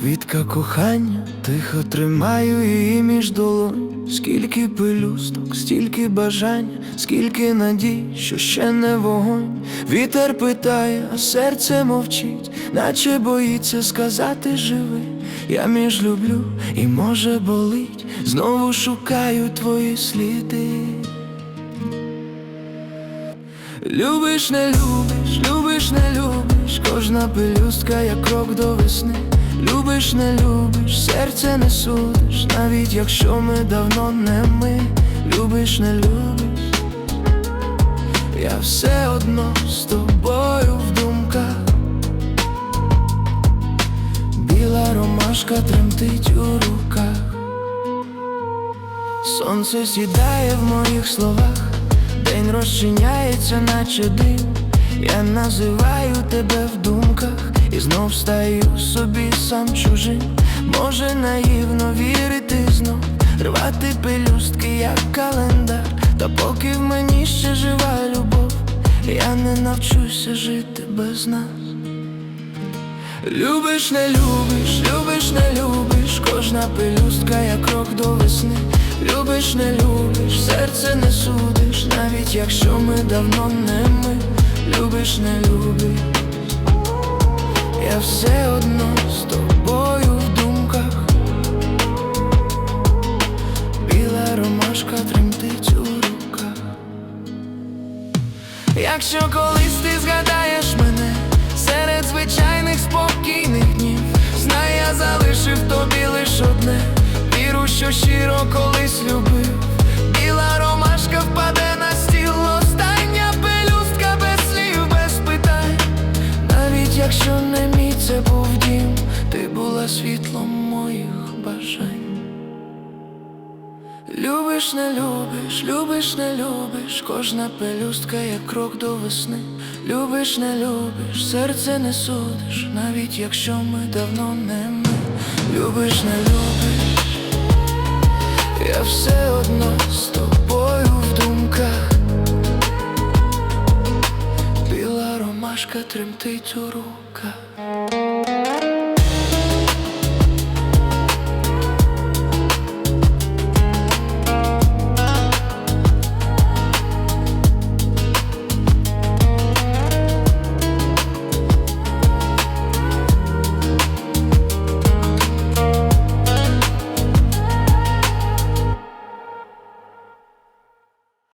Квітка кохання, тихо тримаю її між долонь. Скільки пелюсток, стільки бажання, скільки надій, що ще не вогонь. Вітер питає, а серце мовчить, наче боїться сказати живи. Я між люблю і може болить, знову шукаю твої сліди. Любиш, не любиш, любиш, не кожна пелюстка, як крок до весни. Любиш, не любиш, серце не судиш, навіть якщо ми давно не ми. Любиш, не любиш, я все одно з тобою в думках. Біла ромашка тремтить у руках. Сонце сідає в моїх словах, день розчиняється, наче дим. Я називаю тебе в думках і знов стаю собі сам чужим. Може наївно вірити знов, рвати пелюстки, як календар. Та поки в мені ще жива любов, я не навчуся жити без нас. Любиш, не любиш, любиш, не любиш, кожна пелюстка, як крок до весни. Любиш, не любиш, серце не судиш, навіть якщо ми давно не ми. Любиш, не любиш, я все одно з тобою в думках. Біла ромашка тремтить у руках. Якщо колись ти згадаєш мене серед звичайних спокійних днів, знай, я залишив тобі лиш одне. Віру, що щиро колись любив. Любиш, не любиш, любиш, не любиш, кожна пелюстка, як крок до весни. Любиш, не любиш, серце не судиш, навіть якщо ми давно не ми. Любиш, не любиш, я все одно з тобою в думках. Біла ромашка тремтить у руках.